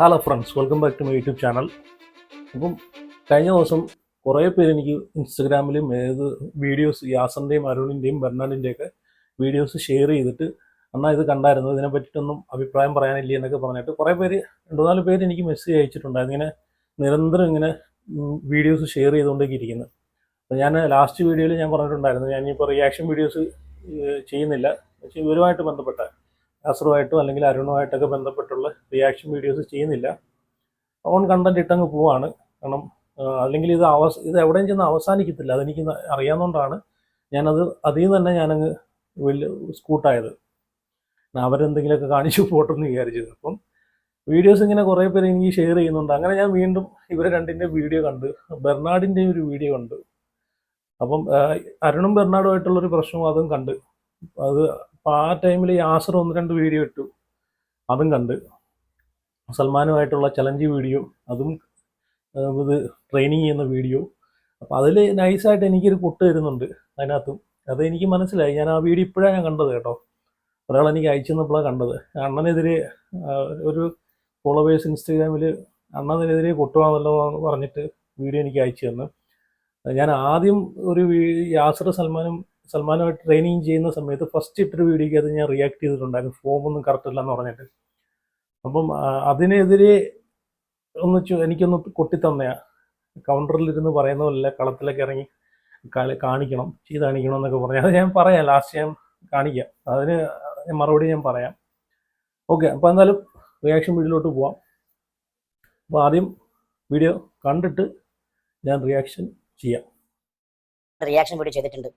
Hello friends welcome back to my YouTube channel അപ്പം കഴിഞ്ഞ ദിവസം കുറേ പേര് എനിക്ക് ഇൻസ്റ്റഗ്രാമിലും ഏത് വീഡിയോസ് യാസറിന്റെയും അരുണിന്റെയും ബെർണാലിന്റെയൊക്കെ വീഡിയോസ് ഷെയർ ചെയ്തിട്ട് എന്നാൽ ഇത് കണ്ടായിരുന്നു. ഇതിനെ പറ്റിയിട്ടൊന്നും അഭിപ്രായം പറയാനില്ല എന്നൊക്കെ പറഞ്ഞിട്ട് കുറേ പേര് രണ്ടു നാല് പേര് എനിക്ക് മെസ്സേജ് അയച്ചിട്ടുണ്ടായിരുന്നു. ഇങ്ങനെ നിരന്തരം ഇങ്ങനെ വീഡിയോസ് ഷെയർ ചെയ്തുകൊണ്ടേക്ക് ഇരിക്കുന്നത് അപ്പോൾ ഞാൻ ലാസ്റ്റ് വീഡിയോയിൽ ഞാൻ പറഞ്ഞിട്ടുണ്ടായിരുന്നു. ഞാനിപ്പോൾ റിയാക്ഷൻ വീഡിയോസ് ചെയ്യുന്നില്ല. പക്ഷേ ഇവരുമായിട്ട് ബന്ധപ്പെട്ട യാസറുമായിട്ടോ അല്ലെങ്കിൽ അരുണുമായിട്ടൊക്കെ ബന്ധപ്പെട്ടുള്ള റിയാക്ഷൻ വീഡിയോസ് ചെയ്യുന്നില്ല. ഓൺ കണ്ടന്റ് ഇട്ടങ്ങ് പോവാണ്. കാരണം അല്ലെങ്കിൽ ഇത് അവസ ഇത് എവിടെയും ചെന്ന് അവസാനിക്കത്തില്ല. അതെനിക്ക് അറിയാവുന്നതുകൊണ്ടാണ് ഞാനത് അതിൽ നിന്ന് തന്നെ ഞാനങ്ങ് വലിയ സ്കൂട്ടായത്. അവരെന്തെങ്കിലുമൊക്കെ കാണിച്ചു പോട്ടെന്ന് വിചാരിച്ചത്. അപ്പം വീഡിയോസ് ഇങ്ങനെ കുറേ പേര് എനിക്ക് ഷെയർ ചെയ്യുന്നുണ്ട്. അങ്ങനെ ഞാൻ വീണ്ടും ഇവരെ രണ്ടിന്റെ വീഡിയോ കണ്ട് ബെർണാഡിന്റെ ഒരു വീഡിയോ കണ്ട്. അപ്പം അരുണും ബെർണാഡുമായിട്ടുള്ളൊരു പ്രശ്നവും അതും കണ്ട്. അത് അപ്പോൾ ആ ടൈമിൽ യാസർ ഒന്ന് രണ്ട് വീഡിയോ ഇട്ടു. അതും കണ്ട്. സൽമാനുമായിട്ടുള്ള ചലഞ്ച് വീഡിയോ അതും ഇത് ട്രെയിനിങ് ചെയ്യുന്ന വീഡിയോ അപ്പോൾ അതിൽ നൈസായിട്ട് എനിക്കൊരു കൊട്ട് തരുന്നുണ്ട് അതിനകത്തും. അത് എനിക്ക് മനസ്സിലായി. ഞാൻ ആ വീഡിയോ ഇപ്പോഴാണ് ഞാൻ കണ്ടത് കേട്ടോ. ഒരാൾ എനിക്ക് അയച്ചു തന്നപ്പോഴാണ് കണ്ടത്. അണ്ണനെതിരെ ഒരു ഫോളോവേഴ്സ് ഇൻസ്റ്റഗ്രാമിൽ അണ്ണനെതിരെ കൊട്ടുവാന്നല്ലോ പറഞ്ഞിട്ട് വീഡിയോ എനിക്ക് അയച്ചു തന്നു. ഞാൻ ആദ്യം ഒരു യാസർ സൽമാനും സൽമാനുമായിട്ട് ട്രെയിനിങ് ചെയ്യുന്ന സമയത്ത് ഫസ്റ്റ് ഇട്ടൊരു വീഡിയോയ്ക്ക് അത് ഞാൻ റിയാക്ട് ചെയ്തിട്ടുണ്ടായിരുന്നു. ഫോമൊന്നും കറക്റ്റ് അല്ലെന്ന് പറഞ്ഞിട്ട്. അപ്പം അതിനെതിരെ ഒന്ന് എനിക്കൊന്ന് കൊട്ടിത്തന്നയാ കൗണ്ടറിലിരുന്ന് പറയുന്ന പോലെ കളത്തിലൊക്കെ ഇറങ്ങി കാണിക്കണം ചെയ്ത് കാണിക്കണം എന്നൊക്കെ പറഞ്ഞു. അത് ഞാൻ പറയാം ലാസ്റ്റ് ഞാൻ കാണിക്കാം. അതിന് മറുപടി ഞാൻ പറയാം. ഓക്കെ അപ്പോൾ എന്തായാലും റിയാക്ഷൻ വീഡിയോയിലോട്ട് പോവാം. അപ്പോൾ ആദ്യം വീഡിയോ കണ്ടിട്ട് ഞാൻ റിയാക്ഷൻ ചെയ്യാം. റിയാക്ഷൻ വീഡിയോ ചെയ്തിട്ടുണ്ട്.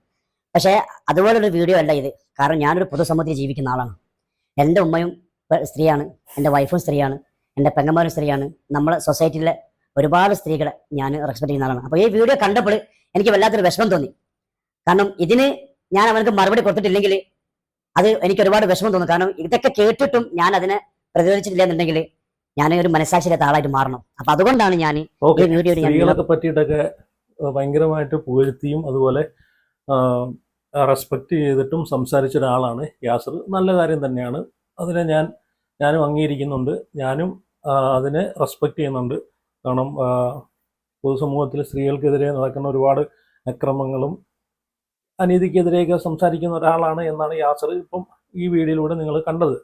പക്ഷേ അതുപോലൊരു വീഡിയോ അല്ല ഇത്. കാരണം ഞാനൊരു പൊതുസമൂഹത്തിൽ ജീവിക്കുന്ന ആളാണ്. എന്റെ ഉമ്മയും സ്ത്രീയാണ്. എന്റെ വൈഫും സ്ത്രീയാണ്. എന്റെ പെങ്ങന്മാരും സ്ത്രീയാണ്. നമ്മളെ സൊസൈറ്റിയിലെ ഒരുപാട് സ്ത്രീകളെ ഞാൻ റെസ്പെക്ട് ചെയ്യുന്ന ആളാണ്. അപ്പോൾ ഈ വീഡിയോ കണ്ടപ്പോൾ എനിക്ക് വല്ലാത്തൊരു വിഷമം തോന്നി. കാരണം ഇതിന് ഞാൻ അവനക്ക് മറുപടി കൊടുത്തിട്ടില്ലെങ്കിൽ അത് എനിക്ക് ഒരുപാട് വിഷമം തോന്നും. കാരണം ഇതൊക്കെ കേട്ടിട്ടും ഞാൻ അതിനെ പ്രതിരോധിച്ചിട്ടില്ല എന്നുണ്ടെങ്കിൽ ഞാൻ ഒരു മനസ്സാക്ഷിയിലെ ആളായിട്ട് മാറണം. അപ്പൊ അതുകൊണ്ടാണ് ഞാൻ ഈ വീഡിയോ പറ്റിയിട്ടൊക്കെ ഭയങ്കരമായിട്ട് പുകഴ്ത്തിയും അതുപോലെ റെസ്പെക്റ്റ് ചെയ്തിട്ടും സംസാരിച്ച ഒരാളാണ് യാസർ. നല്ല കാര്യം തന്നെയാണ്. അതിനെ ഞാൻ ഞാനും അംഗീകരിക്കുന്നുണ്ട്. ഞാനും അതിനെ റെസ്പെക്റ്റ് ചെയ്യുന്നുണ്ട്. കാരണം പൊതുസമൂഹത്തിൽ സ്ത്രീകൾക്കെതിരെ നടക്കുന്ന ഒരുപാട് അക്രമങ്ങളും അനീതിക്കെതിരെയൊക്കെ സംസാരിക്കുന്ന ഒരാളാണ് എന്നാണ് യാസർ ഇപ്പം ഈ വീഡിയോയിലൂടെ നിങ്ങൾ കണ്ടത്.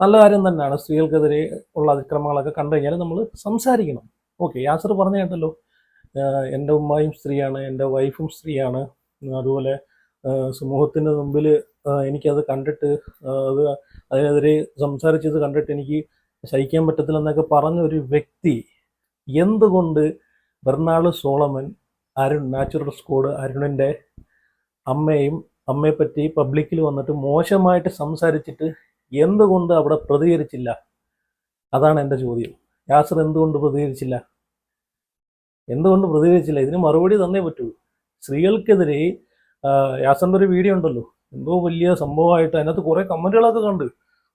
നല്ല കാര്യം തന്നെയാണ്. സ്ത്രീകൾക്കെതിരെ ഉള്ള അതിക്രമങ്ങളൊക്കെ കണ്ടു കഴിഞ്ഞാൽ നമ്മൾ സംസാരിക്കണം. ഓക്കെ യാസർ പറഞ്ഞു കേട്ടല്ലോ. എന്റെ ഉമ്മായും സ്ത്രീയാണ് എന്റെ വൈഫും സ്ത്രീയാണ്. അതുപോലെ സമൂഹത്തിന്റെ മുമ്പിൽ എനിക്കത് കണ്ടിട്ട് അത് അതിനെതിരെ സംസാരിച്ചത് കണ്ടിട്ട് എനിക്ക് സഹിക്കാൻ പറ്റത്തില്ലെന്നൊക്കെ പറഞ്ഞ ഒരു വ്യക്തി എന്തുകൊണ്ട് ബെർണാൾ സോളമൻ അരുൺ നാച്ചുറൽ സ്കോഡ് അരുണിന്റെ അമ്മയും അമ്മയെപ്പറ്റി പബ്ലിക്കിൽ വന്നിട്ട് മോശമായിട്ട് സംസാരിച്ചിട്ട് എന്തുകൊണ്ട് അവിടെ പ്രതികരിച്ചില്ല? അതാണ് എന്റെ ചോദ്യം. യാസർ എന്തുകൊണ്ട് പ്രതികരിച്ചില്ല? എന്തുകൊണ്ട് പ്രതികരിച്ചില്ല? ഇതിന് മറുപടി തന്നേ പറ്റൂ. സ്ത്രീകൾക്കെതിരെ യാസറിന്റെ ഒരു വീഡിയോ ഉണ്ടല്ലോ. എന്തോ വലിയ സംഭവമായിട്ട് അതിനകത്ത് കുറേ കമന്റുകളൊക്കെ കണ്ട്.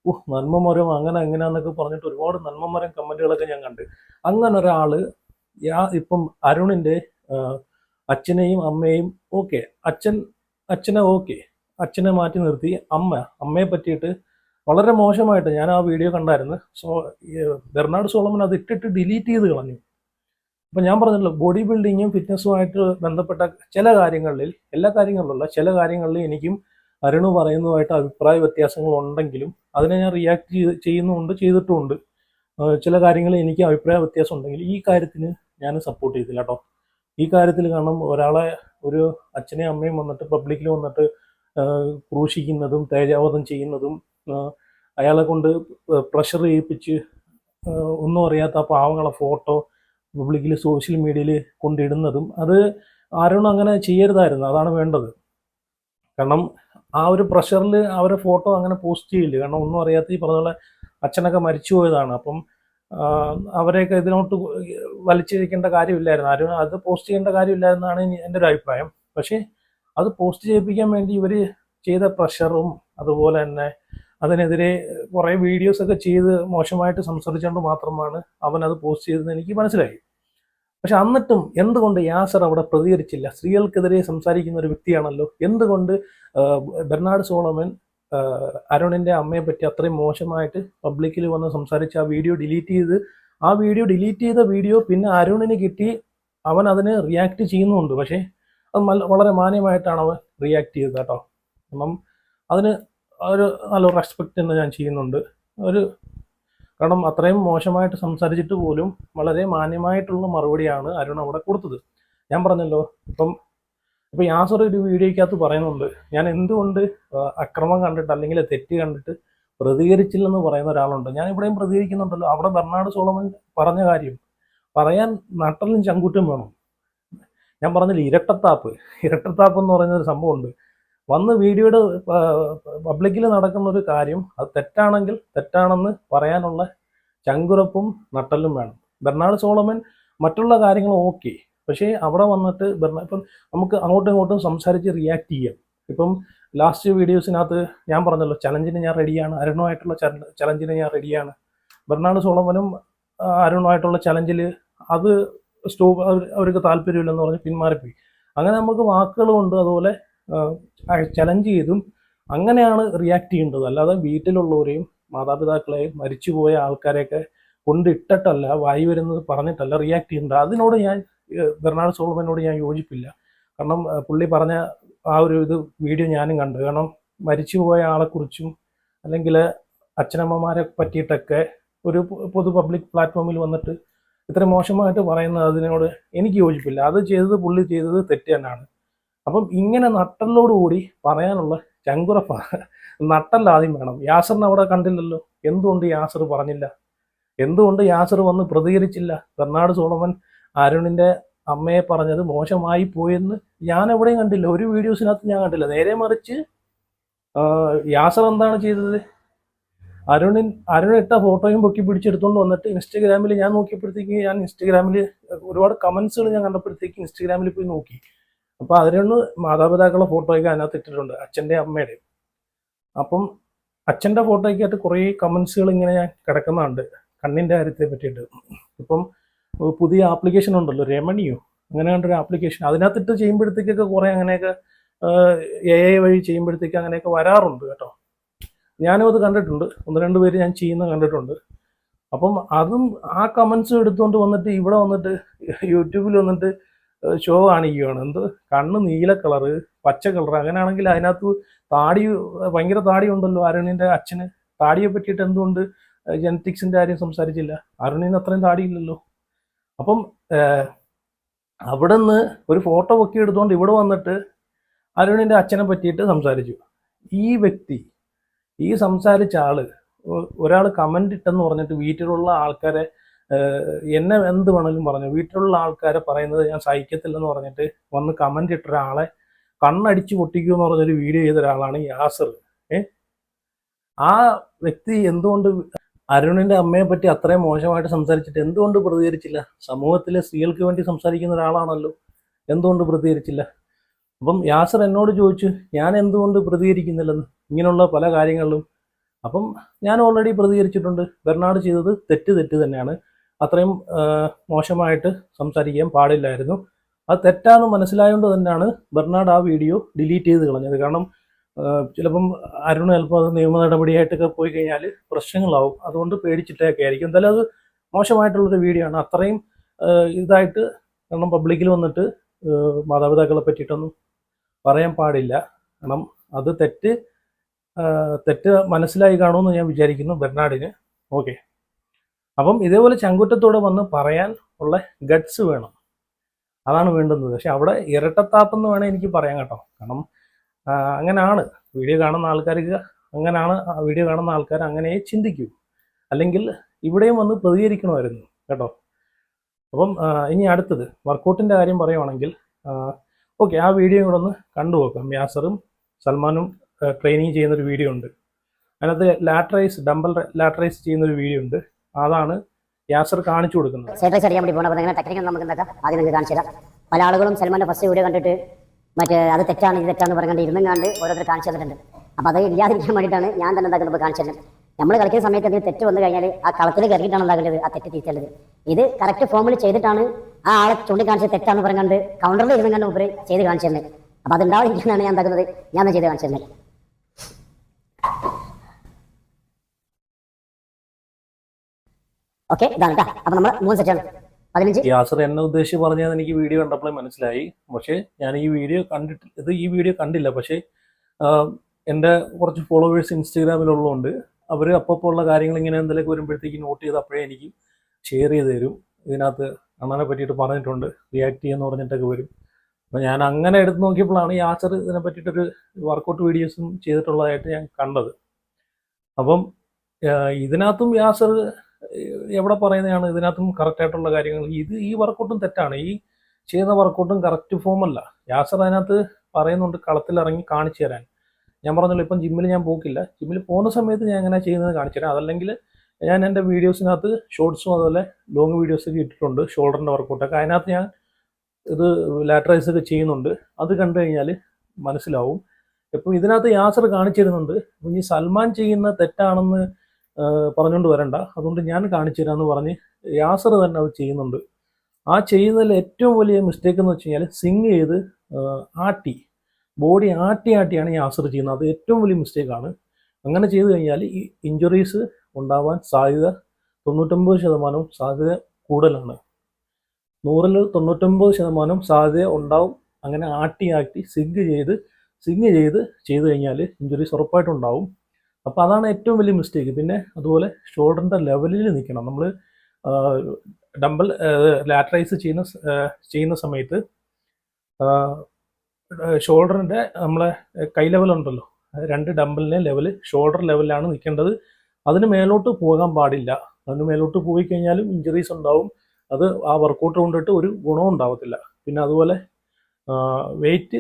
ഓ നന്മമരം അങ്ങനെ എങ്ങനെയാന്നൊക്കെ പറഞ്ഞിട്ട് ഒരുപാട് നന്മമരം കമന്റുകളൊക്കെ ഞാൻ കണ്ട്. അങ്ങനെ ഒരാൾ യാ ഇപ്പം അരുണിന്റെ അച്ഛനെയും അമ്മയെയും ഓക്കെ അച്ഛൻ അച്ഛനെ ഓക്കെ അച്ഛനെ മാറ്റി നിർത്തി അമ്മ അമ്മയെ പറ്റിയിട്ട് വളരെ മോശമായിട്ട് ഞാൻ ആ വീഡിയോ കണ്ടായിരുന്നു. സോ ബെർണാഡ് സോളമൻ അത് ഇട്ടിട്ട് ഡിലീറ്റ് ചെയ്ത് കളഞ്ഞു. അപ്പം ഞാൻ പറഞ്ഞല്ലോ ബോഡി ബിൽഡിങ്ങും ഫിറ്റ്നസ്സുമായിട്ട് ബന്ധപ്പെട്ട ചില കാര്യങ്ങളിൽ എല്ലാ കാര്യങ്ങളിലുള്ള ചില കാര്യങ്ങളിൽ എനിക്കും അരുണ് പറയുന്നതുമായിട്ട് അഭിപ്രായ വ്യത്യാസങ്ങൾ ഉണ്ടെങ്കിലും അതിനെ ഞാൻ റിയാക്ട് ചെയ്ത് ചെയ്യുന്നുമുണ്ട് ചെയ്തിട്ടുമുണ്ട്. ചില കാര്യങ്ങളിൽ എനിക്ക് അഭിപ്രായ വ്യത്യാസം ഉണ്ടെങ്കിൽ ഈ കാര്യത്തിന് ഞാൻ സപ്പോർട്ട് ചെയ്തില്ല കേട്ടോ ഈ കാര്യത്തിൽ കാരണം ഒരാളെ ഒരു അച്ഛനെയും അമ്മയും വന്നിട്ട് പബ്ലിക്കിൽ വന്നിട്ട് ക്രൂശിക്കുന്നതും തേജാവധം ചെയ്യുന്നതും അയാളെ കൊണ്ട് പ്രഷർ ചെയ്യിപ്പിച്ച് ഒന്നും അറിയാത്ത പാവങ്ങളെ ഫോട്ടോ പബ്ലിക്കിൽ സോഷ്യൽ മീഡിയയിൽ കൊണ്ടിടുന്നതും അത് ആരോടും അങ്ങനെ ചെയ്യരുതായിരുന്നു. അതാണ് വേണ്ടത്. കാരണം ആ ഒരു പ്രഷറിൽ അവരെ ഫോട്ടോ അങ്ങനെ പോസ്റ്റ് ചെയ്യില്ല. കാരണം ഒന്നും അറിയാത്ത ഈ പറഞ്ഞ പോലെ അച്ഛനൊക്കെ മരിച്ചു പോയതാണ്. അപ്പം അവരെയൊക്കെ ഇതിനോട്ട് വലിച്ചിരിക്കേണ്ട കാര്യമില്ലായിരുന്നു. ആരും അത് പോസ്റ്റ് ചെയ്യേണ്ട കാര്യമില്ലായിരുന്നാണ് എന്റെ ഒരു അഭിപ്രായം. പക്ഷേ അത് പോസ്റ്റ് ചെയ്യിപ്പിക്കാൻ വേണ്ടി ഇവർ ചെയ്ത പ്രഷറും അതുപോലെ തന്നെ അതിനെതിരെ കുറേ വീഡിയോസ് ഒക്കെ ചെയ്ത് മോശമായിട്ട് സംസാരിച്ചുകൊണ്ട് മാത്രമാണ് അവൻ അത് പോസ്റ്റ് ചെയ്തതെന്ന് എനിക്ക് മനസ്സിലായി. പക്ഷെ എന്നിട്ടും എന്തുകൊണ്ട് യാസർ അവിടെ പ്രതികരിച്ചില്ല? സ്ത്രീകൾക്കെതിരെ സംസാരിക്കുന്ന ഒരു വ്യക്തിയാണല്ലോ. എന്തുകൊണ്ട് ബെർണാഡ് സോളമൻ അരുണിന്റെ അമ്മയെ പറ്റി അത്രയും മോശമായിട്ട് പബ്ലിക്കിൽ വന്ന് സംസാരിച്ച് ആ വീഡിയോ ഡിലീറ്റ് ചെയ്ത് ആ വീഡിയോ ഡിലീറ്റ് ചെയ്ത വീഡിയോ പിന്നെ അരുണിന് കിട്ടി അവൻ അതിന് റിയാക്ട് ചെയ്യുന്നുമുണ്ട് പക്ഷേ അത് വളരെ മാന്യമായിട്ടാണ് അവൻ റിയാക്ട് ചെയ്തത് കേട്ടോ. കാരണം അതിന് ഒരു നല്ല റെസ്പെക്റ്റ് തന്നെ ഞാൻ ചെയ്യുന്നുണ്ട്. ഒരു കാരണം അത്രയും മോശമായിട്ട് സംസാരിച്ചിട്ട് പോലും വളരെ മാന്യമായിട്ടുള്ള മറുപടിയാണ് അരുൺ അവിടെ കൊടുത്തത്. ഞാൻ പറഞ്ഞല്ലോ ഇപ്പം ഇപ്പം യാസർ ഒരു വീഡിയോയ്ക്കകത്ത് പറയുന്നുണ്ട് ഞാൻ എന്തുകൊണ്ട് അക്രമം കണ്ടിട്ട് അല്ലെങ്കിൽ തെറ്റ് കണ്ടിട്ട് പ്രതികരിച്ചില്ലെന്ന് പറയുന്ന ഒരാളുണ്ട്. ഞാൻ ഇവിടെയും പ്രതികരിക്കുന്നുണ്ടല്ലോ. അവിടെ ബെർണാഡ് സോളമൻ പറഞ്ഞ കാര്യം പറയാൻ നട്ടലും ചങ്കുറ്റും വേണം. ഞാൻ പറഞ്ഞില്ല ഇരട്ടത്താപ്പ്. ഇരട്ടത്താപ്പ് എന്ന് പറയുന്ന ഒരു സംഭവമുണ്ട്. വന്ന് വീഡിയോയുടെ പബ്ലിക്കിൽ നടക്കുന്ന ഒരു കാര്യം അത് തെറ്റാണെങ്കിൽ തെറ്റാണെന്ന് പറയാനുള്ള ചങ്കുറപ്പും നട്ടലും വേണം. ബെർണാഡ് സോളമൻ മറ്റുള്ള കാര്യങ്ങൾ ഓക്കെ. പക്ഷേ അവിടെ വന്നിട്ട് ബെർണാ ഇപ്പം നമുക്ക് അങ്ങോട്ടും ഇങ്ങോട്ടും സംസാരിച്ച് റിയാക്ട് ചെയ്യാം. ഇപ്പം ലാസ്റ്റ് വീഡിയോസിനകത്ത് ഞാൻ പറഞ്ഞല്ലോ ചലഞ്ചിന് ഞാൻ റെഡിയാണ് അരുണുമായിട്ടുള്ള ചലഞ്ചിന് ഞാൻ റെഡിയാണ് ബെർണാഡ് സോളമനും അരുണുമായിട്ടുള്ള ചലഞ്ചിൽ അത് സ്റ്റോ അവർക്ക് താല്പര്യമില്ലെന്ന് പറഞ്ഞ് പിന്മാറിപ്പോയി. അങ്ങനെ നമുക്ക് വാക്കുകൾ കൊണ്ട് അതുപോലെ ചലഞ്ച് ചെയ്തും അങ്ങനെയാണ് റിയാക്ട് ചെയ്യേണ്ടത്. അല്ലാതെ വീട്ടിലുള്ളവരെയും മാതാപിതാക്കളെയും മരിച്ചുപോയ ആൾക്കാരെയൊക്കെ കൊണ്ടിട്ടിട്ടല്ല വായി വരുന്നത് പറഞ്ഞിട്ടല്ല റിയാക്ട് ചെയ്യേണ്ടത്. അതിനോട് ഞാൻ ബെർണാഡ് സോളമനോട് ഞാൻ യോജിപ്പില്ല. കാരണം പുള്ളി പറഞ്ഞ ആ ഒരു ഇത് വീഡിയോ ഞാനും കണ്ടു. കാരണം മരിച്ചുപോയ ആളെക്കുറിച്ചും അല്ലെങ്കിൽ അച്ഛനമ്മമാരെ പറ്റിയിട്ടൊക്കെ ഒരു പൊതു പബ്ലിക് പ്ലാറ്റ്ഫോമിൽ വന്നിട്ട് ഇത്ര മോശമായിട്ട് പറയുന്നത് അതിനോട് എനിക്ക് യോജിപ്പില്ല. അത് ചെയ്തത് പുള്ളി ചെയ്തത് തെറ്റ് തന്നെയാണ്. അപ്പം ഇങ്ങനെ നട്ടലിനോടുകൂടി പറയാനുള്ള ചങ്കുറപ്പ. നട്ടല്ലാദ്യം വേണം. യാസറിനെ അവിടെ കണ്ടില്ലല്ലോ? എന്തുകൊണ്ട് യാസർ പറഞ്ഞില്ല? എന്തുകൊണ്ട് യാസർ വന്ന് പ്രതികരിച്ചില്ല? കർണാട് സോളമൻ അരുണിന്റെ അമ്മയെ പറഞ്ഞത് മോശമായി പോയെന്ന് ഞാൻ എവിടെയും കണ്ടില്ല. ഒരു വീഡിയോസിനകത്ത് ഞാൻ കണ്ടില്ല. നേരെ മറിച്ച് യാസർ എന്താണ് ചെയ്തത്? അരുണിൻ അരുൺ ഇട്ട ഫോട്ടോയും പൊക്കി പിടിച്ചെടുത്തുകൊണ്ട് വന്നിട്ട് ഇൻസ്റ്റഗ്രാമിൽ ഞാൻ നോക്കിയപ്പോഴത്തേക്ക് ഞാൻ ഇൻസ്റ്റഗ്രാമിൽ ഒരുപാട് കമൻസുകൾ ഞാൻ കണ്ടപ്പോഴത്തേക്ക് ഇൻസ്റ്റഗ്രാമിൽ പോയി നോക്കി. അപ്പൊ അതിലൊന്ന് മാതാപിതാക്കളുടെ ഫോട്ടോയൊക്കെ അതിനകത്ത് ഇട്ടിട്ടുണ്ട് അച്ഛന്റെ അമ്മയുടെ അപ്പം അച്ഛന്റെ ഫോട്ടോയ്ക്കകത്ത് കുറേ കമൻസുകൾ ഇങ്ങനെ ഞാൻ കിടക്കുന്നുണ്ട് കണ്ണിന്റെ കാര്യത്തെ പറ്റിയിട്ട്. ഇപ്പം പുതിയ ആപ്ലിക്കേഷൻ ഉണ്ടല്ലോ രമണിയോ? അങ്ങനെ കണ്ടൊരു ആപ്ലിക്കേഷൻ അതിനകത്തിട്ട് ചെയ്യുമ്പോഴത്തേക്കൊക്കെ കുറേ അങ്ങനെയൊക്കെ എ ഐ വഴി ചെയ്യുമ്പോഴത്തേക്ക് അങ്ങനെയൊക്കെ വരാറുണ്ട് കേട്ടോ. ഞാനും അത് കണ്ടിട്ടുണ്ട്. ഒന്ന് രണ്ട് പേര് ഞാൻ ചെയ്യുന്ന കണ്ടിട്ടുണ്ട്. അപ്പം അതും ആ കമൻസും എടുത്തുകൊണ്ട് വന്നിട്ട് ഇവിടെ വന്നിട്ട് യൂട്യൂബിൽ വന്നിട്ട് ഷോ കാണിക്കുകയാണ്. എന്ത്? കണ്ണ് നീല കളറ് പച്ച കളർ അങ്ങനെയാണെങ്കിൽ അതിനകത്ത് താടി ഭയങ്കര താടി ഉണ്ടല്ലോ അരുണിന്റെ അച്ഛന്. താടിയെ പറ്റിയിട്ട് എന്തുകൊണ്ട് ജനറ്റിക്സിന്റെ കാര്യം സംസാരിച്ചില്ല. അരുണിന് അത്രയും താടിയില്ലല്ലോ. അപ്പം അവിടെ നിന്ന് ഒരു ഫോട്ടോ ഒക്കെ എടുത്തുകൊണ്ട് ഇവിടെ വന്നിട്ട് അരുണിന്റെ അച്ഛനെ പറ്റിയിട്ട് സംസാരിച്ചു. ഈ വ്യക്തി ഈ സംസാരിച്ച ആൾ ഒരാൾ കമന്റ് ഇട്ടെന്ന് പറഞ്ഞിട്ട് വീട്ടിലുള്ള ആൾക്കാരെ എന്നെ എന്ത് വേണമെങ്കിലും പറഞ്ഞു. വീട്ടിലുള്ള ആൾക്കാരെ പറയുന്നത് ഞാൻ സഹിക്കത്തില്ലെന്ന് പറഞ്ഞിട്ട് വന്ന് കമന്റ് ഇട്ട ഒരാളെ കണ്ണടിച്ച് പൊട്ടിക്കൂ എന്ന് പറഞ്ഞൊരു വീഡിയോ ചെയ്ത ഒരാളാണ് യാസർ. ഏ? ആ വ്യക്തി എന്തുകൊണ്ട് അരുണിന്റെ അമ്മയെ പറ്റി അത്രയും മോശമായിട്ട് സംസാരിച്ചിട്ട് എന്തുകൊണ്ട് പ്രതികരിച്ചില്ല? സമൂഹത്തിലെ സ്ത്രീകൾക്ക് വേണ്ടി സംസാരിക്കുന്ന ഒരാളാണല്ലോ. എന്തുകൊണ്ട് പ്രതികരിച്ചില്ല? അപ്പം യാസർ എന്നോട് ചോദിച്ചു ഞാൻ എന്തുകൊണ്ട് പ്രതികരിക്കുന്നില്ലെന്ന്? ഇങ്ങനെയുള്ള പല കാര്യങ്ങളിലും. അപ്പം ഞാൻ ഓൾറെഡി പ്രതികരിച്ചിട്ടുണ്ട്. ബെർണാഡ് ചെയ്തത് തെറ്റ് തെറ്റ് തന്നെയാണ്. അത്രയും മോശമായിട്ട് സംസാരിക്കാൻ പാടില്ലായിരുന്നു. അത് തെറ്റാന്ന് മനസ്സിലായതുകൊണ്ട് തന്നെയാണ് ബെർണാഡ് ആ വീഡിയോ ഡിലീറ്റ് ചെയ്ത് കളഞ്ഞത്. കാരണം ചിലപ്പം അരുൺ ചിലപ്പോൾ അത് നിയമ നടപടിയായിട്ടൊക്കെ പോയി കഴിഞ്ഞാൽ പ്രശ്നങ്ങളാവും. അതുകൊണ്ട് പേടിച്ചിട്ടൊക്കെ ആയിരിക്കും. എന്തായാലും അത് മോശമായിട്ടുള്ളൊരു വീഡിയോ ആണ്. അത്രയും ഇതായിട്ട് കാരണം പബ്ലിക്കിൽ വന്നിട്ട് മാതാപിതാക്കളെ പറ്റിയിട്ടൊന്നും പറയാൻ പാടില്ല. കാരണം അത് തെറ്റ് തെറ്റ് മനസ്സിലായി കാണുമെന്ന് ഞാൻ വിചാരിക്കുന്നു ബെർണാഡിന്. ഓക്കെ. അപ്പം ഇതേപോലെ ചങ്കുറ്റത്തോട് വന്ന് പറയാൻ ഉള്ള ഗട്സ് വേണം. അതാണ് വേണ്ടുന്നത്. പക്ഷെ അവിടെ ഇരട്ടത്താപ്പെന്ന് വേണേൽ എനിക്ക് പറയാൻ കേട്ടോ. കാരണം അങ്ങനെയാണ് വീഡിയോ കാണുന്ന ആൾക്കാർക്ക് അങ്ങനെയാണ് വീഡിയോ കാണുന്ന ആൾക്കാർ അങ്ങനെ ചിന്തിക്കൂ. അല്ലെങ്കിൽ ഇവിടെയും വന്ന് പ്രതികരിക്കണമായിരുന്നു കേട്ടോ. അപ്പം ഇനി അടുത്തത്. വർക്കൗട്ടിന്റെ കാര്യം പറയുവാണെങ്കിൽ ഓക്കെ ആ വീഡിയോ കൂടെ ഒന്ന് കണ്ടു നോക്കാം. യാസറും സൽമാനും ട്രെയിനിങ് ചെയ്യുന്നൊരു വീഡിയോ ഉണ്ട്. അതിനകത്ത് ലാറ്ററൈസ് ഡംബൽ ലാറ്ററൈസ് ചെയ്യുന്നൊരു വീഡിയോ ഉണ്ട്. അതാണ് യാസർ കാണിച്ചു കൊടുക്കുന്നത്. സൈഡ് അറിയാൻ വേണ്ടി പോകണം അപ്പോൾ എങ്ങനെ ടെക്നിക്ക് നമുക്ക് എന്താക്കാം? ആദ്യം നിങ്ങൾക്ക് കാണിച്ചു പല ആളുകളും സൽമാന്റെ ഫസ്റ്റ് വീഡിയോ കണ്ടിട്ട് മറ്റേ അത് തെറ്റാണ് ഇത് തെറ്റാന്ന് പറഞ്ഞുകൊണ്ട് ഇരുന്നും കണ്ട് ഓരോരുത്തർ കാണിച്ചു തന്നിട്ടുണ്ട്. അപ്പോൾ അത് ഇല്ലാതിരിക്കാൻ വേണ്ടിയിട്ടാണ് ഞാൻ തന്നെ എന്താക്കുന്നത് കാണിച്ചു തരുന്നത്. നമ്മൾ കളിക്കുന്ന സമയത്ത് എന്തെങ്കിലും തെറ്റ് വന്നു കഴിഞ്ഞാൽ ആ കളത്തിൽ കയറിയിട്ടാണ് എന്താക്കേണ്ടത് ആ തെറ്റ് തിരിച്ചേണ്ടത് ഇത് കറക്റ്റ് ഫോമിൽ ചെയ്തിട്ടാണ് ആ ആളെ ചൂണ്ടിക്കാണിച്ചത് തെറ്റാന്ന് പറഞ്ഞുകൊണ്ട് കൗണ്ടറിൽ ഇരുന്നും കണ്ട് ഉപരി ചെയ്ത് കാണിച്ചു തരുന്നത്. അപ്പോൾ അത് ഉണ്ടാവാതിരിക്കാനാണ് ഞാൻ എന്താക്കുന്നത്? ഞാൻ ചെയ്ത് കാണിച്ചു തരുന്നത്. ഓക്കെ ഇതാണ് അപ്പൊ നമ്മൾ മൂന്ന് സെറ്റാണ് പതിനഞ്ച്. യാസർ എന്നെ ഉദ്ദേശിച്ച് പറഞ്ഞത് എനിക്ക് വീഡിയോ കണ്ടപ്പോഴേ മനസ്സിലായി. പക്ഷേ ഞാൻ ഈ വീഡിയോ കണ്ടിട്ട് ഇത് ഈ വീഡിയോ കണ്ടില്ല. പക്ഷേ എന്റെ കുറച്ച് ഫോളോവേഴ്സ് ഇൻസ്റ്റാഗ്രാമിലുള്ളതുകൊണ്ട് അവർ അപ്പോൾ ഉള്ള കാര്യങ്ങൾ ഇങ്ങനെ എന്തെങ്കിലും വരുമ്പോഴത്തേക്ക് നോട്ട് ചെയ്ത് അപ്പോഴേ എനിക്ക് ഷെയർ ചെയ്ത് തരും. ഇതിനകത്ത് അണ്ണനെ പറ്റിയിട്ട് പറഞ്ഞിട്ടുണ്ട്. റിയാക്ട് ചെയ്യാന്ന് പറഞ്ഞിട്ടൊക്കെ വരും. അപ്പോൾ ഞാൻ അങ്ങനെ എടുത്ത് നോക്കിയപ്പോഴാണ് യാസർ ഇതിനെ പറ്റിയിട്ടൊരു വർക്കൗട്ട് വീഡിയോസും ചെയ്തിട്ടുള്ളതായിട്ട് ഞാൻ കണ്ടത്. അപ്പം ഇതിനകത്തും യാസർ എവിടെ പറയുന്നതാണ് ഇതിനകത്തും കറക്റ്റായിട്ടുള്ള കാര്യങ്ങൾ? ഇത് ഈ വർക്കൗട്ടും തെറ്റാണ്. ഈ ചെയ്യുന്ന വർക്കൗട്ടും കറക്റ്റ് ഫോം അല്ല. യാസർ അതിനകത്ത് പറയുന്നുണ്ട് കളത്തിലിറങ്ങി കാണിച്ചു തരാൻ. ഞാൻ പറഞ്ഞല്ലോ ഇപ്പം ജിമ്മിൽ ഞാൻ പോക്കില്ല. ജിമ്മിൽ പോകുന്ന സമയത്ത് ഞാൻ എങ്ങനെ ചെയ്യുന്നത് കാണിച്ചു തരാം. അതല്ലെങ്കിൽ ഞാൻ എന്റെ വീഡിയോസിനകത്ത് ഷോർട്സും അതുപോലെ ലോങ് വീഡിയോസൊക്കെ ഇട്ടിട്ടുണ്ട് ഷോൾഡറിന്റെ വർക്കൗട്ടൊക്കെ അതിനകത്ത് ഞാൻ ഇത് ലാറ്ററൈസ് ഒക്കെ ചെയ്യുന്നുണ്ട്. അത് കണ്ടു കഴിഞ്ഞാൽ മനസ്സിലാവും. ഇപ്പം ഇതിനകത്ത് യാസർ കാണിച്ചിരുന്നുണ്ട് ഇനി സൽമാൻ ചെയ്യുന്ന തെറ്റാണെന്ന് പറഞ്ഞുകൊണ്ട് വരണ്ട. അതുകൊണ്ട് ഞാൻ കാണിച്ചു തരാമെന്ന് പറഞ്ഞ് യാസർ തന്നെ അത് ചെയ്യുന്നുണ്ട്. ആ ചെയ്യുന്നതിൽ ഏറ്റവും വലിയ മിസ്റ്റേക്ക് എന്ന് വെച്ച് കഴിഞ്ഞാൽ സിങ് ചെയ്ത് ആട്ടി. ബോഡി ആട്ടി ആട്ടിയാണ് യാസർ ചെയ്യുന്നത്. അത് ഏറ്റവും വലിയ മിസ്റ്റേക്കാണ് അങ്ങനെ ചെയ്തു കഴിഞ്ഞാൽ ഈ ഇഞ്ചുറീസ് ഉണ്ടാവാൻ സാധ്യത തൊണ്ണൂറ്റൊമ്പത് ശതമാനവും സാധ്യത കൂടുതലാണ്. നൂറിൽ തൊണ്ണൂറ്റൊമ്പത് ശതമാനം സാധ്യത ഉണ്ടാവും. അങ്ങനെ ആട്ടി ആട്ടി സിഗ് ചെയ്ത് സിങ് ചെയ്ത് ചെയ്തു കഴിഞ്ഞാൽ ഇഞ്ചുറീസ് ഉറപ്പായിട്ടും ഉണ്ടാവും. അപ്പോൾ അതാണ് ഏറ്റവും വലിയ മിസ്റ്റേക്ക് പിന്നെ അതുപോലെ ഷോൾഡറിന്റെ ലെവലിൽ നിൽക്കണം നമ്മൾ ഡമ്പൽ ലാറ്ററൈസ് ചെയ്യുന്ന ചെയ്യുന്ന സമയത്ത് ഷോൾഡറിന്റെ നമ്മളെ കൈ ലെവൽ ഉണ്ടല്ലോ. രണ്ട് ഡമ്പലിനെ ലെവൽ ഷോൾഡർ ലെവലിലാണ് നിൽക്കേണ്ടത് അതിന് മേലോട്ട് പോകാൻ പാടില്ല. അതിന് മേലോട്ട് പോയി കഴിഞ്ഞാലും ഇഞ്ചുറീസ് ഉണ്ടാവും. അത് ആ വർക്കൗട്ട് കൊണ്ടിട്ട് ഒരു ഗുണവും ഉണ്ടാവത്തില്ല. പിന്നെ അതുപോലെ വെയിറ്റ്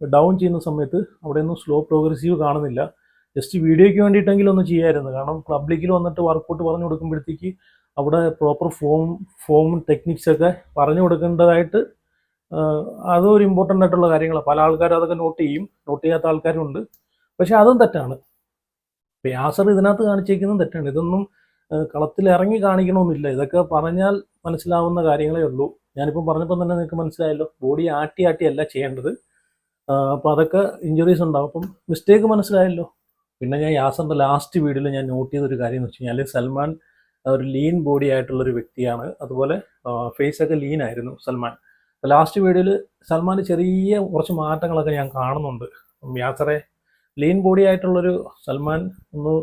ഡൗൺ ചെയ്യുന്ന സമയത്ത് അവിടെയൊന്നും സ്ലോ പ്രോഗ്രസീവ് കാണുന്നില്ല. ജസ്റ്റ് വീഡിയോയ്ക്ക് വേണ്ടിയിട്ടെങ്കിലും ഒന്ന് ചെയ്യാമായിരുന്നു കാരണം പബ്ലിക്കിൽ വന്നിട്ട് വർക്കൗട്ട് പറഞ്ഞു കൊടുക്കുമ്പോഴത്തേക്ക് അവിടെ പ്രോപ്പർ ഫോം ഫോം ടെക്നിക്സ് ഒക്കെ പറഞ്ഞു കൊടുക്കേണ്ടതായിട്ട് അതൊരു ഇമ്പോർട്ടന്റ് ആയിട്ടുള്ള കാര്യങ്ങളാണ് പല ആൾക്കാരും അതൊക്കെ നോട്ട് ചെയ്യും. നോട്ട് ചെയ്യാത്ത ആൾക്കാരും ഉണ്ട് പക്ഷെ അതും തെറ്റാണ്. ഇപ്പം ഇതിനകത്ത് കാണിച്ചേക്കുന്നതും തെറ്റാണ്. ഇതൊന്നും കളത്തിൽ ഇറങ്ങി കാണിക്കണമെന്നില്ല ഇതൊക്കെ പറഞ്ഞാൽ മനസ്സിലാവുന്ന കാര്യങ്ങളേ ഉള്ളൂ. ഞാനിപ്പം പറഞ്ഞപ്പോൾ തന്നെ നിങ്ങൾക്ക് മനസ്സിലായല്ലോ. ബോഡി ആട്ടി ആട്ടിയല്ല ചെയ്യേണ്ടത്. അപ്പോൾ അതൊക്കെ ഇഞ്ചുറീസ് ഉണ്ടാവും. അപ്പം മിസ്റ്റേക്ക് മനസ്സിലായല്ലോ. പിന്നെ ഞാൻ യാസറിന്റെ ലാസ്റ്റ് വീഡിയോയിൽ ഞാൻ നോട്ട് ചെയ്തൊരു കാര്യം എന്ന് വെച്ച് കഴിഞ്ഞാൽ സൽമാൻ ഒരു ലീൻ ബോഡി ആയിട്ടുള്ള ഒരു വ്യക്തിയാണ്. അതുപോലെ ഫേസ് ഒക്കെ ലീൻ ആയിരുന്നു സൽമാൻ. ലാസ്റ്റ് വീഡിയോയിൽ സൽമാൻ ചെറിയ കുറച്ച് മാറ്റങ്ങളൊക്കെ ഞാൻ കാണുന്നുണ്ട്. യാസറെ ലീൻ ബോഡി ആയിട്ടുള്ളൊരു സൽമാൻ ഒന്ന്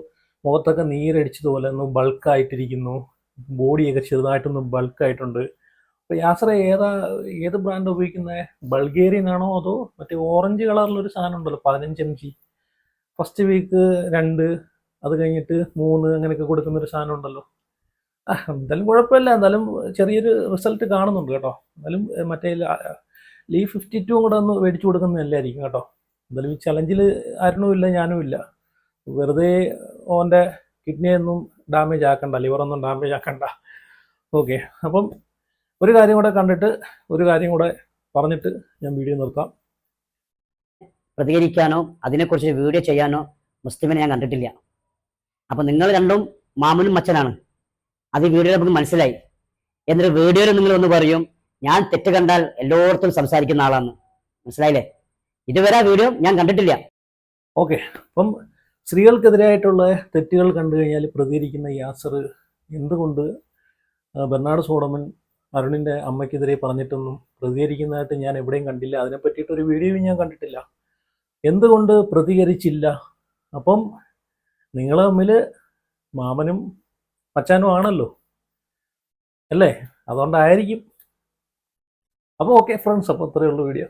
മുഖത്തൊക്കെ നീരടിച്ചതുപോലെ ഒന്ന് ബൾക്കായിട്ടിരിക്കുന്നു ബോഡിയൊക്കെ ചെറുതായിട്ടൊന്ന് ബൾക്കായിട്ടുണ്ട് അപ്പോൾ യാസറ ഏതാ ഏത് ബ്രാൻഡ് ഉപയോഗിക്കുന്നത് ബൾഗേറിയൻ ആണോ അതോ മറ്റേ ഓറഞ്ച് കളറിലൊരു സാധനം ഉണ്ടല്ലോ പതിനഞ്ച് എം ജി ഫസ്റ്റ് വീക്ക് രണ്ട് അത് കഴിഞ്ഞിട്ട് മൂന്ന് അങ്ങനെയൊക്കെ കൊടുക്കുന്ന ഒരു സാധനം ഉണ്ടല്ലോ. എന്തായാലും കുഴപ്പമില്ല. എന്തായാലും ചെറിയൊരു റിസൾട്ട് കാണുന്നുണ്ട് കേട്ടോ. എന്തായാലും മറ്റേ ലീ ഫിഫ്റ്റി ടു കൂടെ ഒന്ന് മേടിച്ചു കൊടുക്കുന്നതല്ലായിരിക്കും കേട്ടോ. എന്തായാലും ഈ ചലഞ്ചിൽ ആരും ഇല്ല ഞാനും ഇല്ല. വെറുതെ ഓന്റെ കിഡ്നിയൊന്നും ഡാമേജ് ആക്കണ്ട ലിവറൊന്നും ഡാമേജ് ആക്കണ്ട. ഓക്കെ അപ്പം ഒരു കാര്യം കൂടെ കണ്ടിട്ട് ഒരു കാര്യം കൂടെ പറഞ്ഞിട്ട് ഞാൻ വീഡിയോ നിർത്താം. പ്രതികരിക്കാനോ അതിനെക്കുറിച്ച് വീഡിയോ ചെയ്യാനോ മുസ്ലിമിനെ ഞാൻ കണ്ടിട്ടില്ല. അപ്പൊ നിങ്ങൾ രണ്ടും മാമനും മച്ചനാണ്. അത് ഈ വീഡിയോയിൽ നമുക്ക് മനസ്സിലായി. എന്നിട്ട് വീഡിയോയിൽ നിങ്ങൾ ഒന്ന് പറയും ഞാൻ തെറ്റ് കണ്ടാൽ എല്ലായിടത്തും സംസാരിക്കുന്ന ആളാണ് മനസ്സിലായില്ലേ? ഇതുവരെ വീഡിയോ ഞാൻ കണ്ടിട്ടില്ല. ഓക്കെ അപ്പം സ്ത്രീകൾക്കെതിരായിട്ടുള്ള തെറ്റുകൾ കണ്ടു കഴിഞ്ഞാൽ പ്രതികരിക്കുന്ന യാസർ എന്തുകൊണ്ട് ബെർണാഡ് സോഡമൻ അരുണിന്റെ അമ്മയ്ക്കെതിരെ പറഞ്ഞിട്ടൊന്നും പ്രതികരിക്കുന്നതായിട്ട് ഞാൻ എവിടെയും കണ്ടില്ല. അതിനെ പറ്റിയിട്ടൊരു വീഡിയോയും ഞാൻ കണ്ടിട്ടില്ല. എന്തുകൊണ്ട് പ്രതികരിച്ചില്ല? അപ്പം നിങ്ങൾ തമ്മിൽ മാമനും മച്ചാനും ആണല്ലോ. അല്ലേ? അതുകൊണ്ടായിരിക്കും. അപ്പോൾ ഓക്കെ ഫ്രണ്ട്സ് അപ്പോൾ അത്രയേ ഉള്ളൂ വീഡിയോ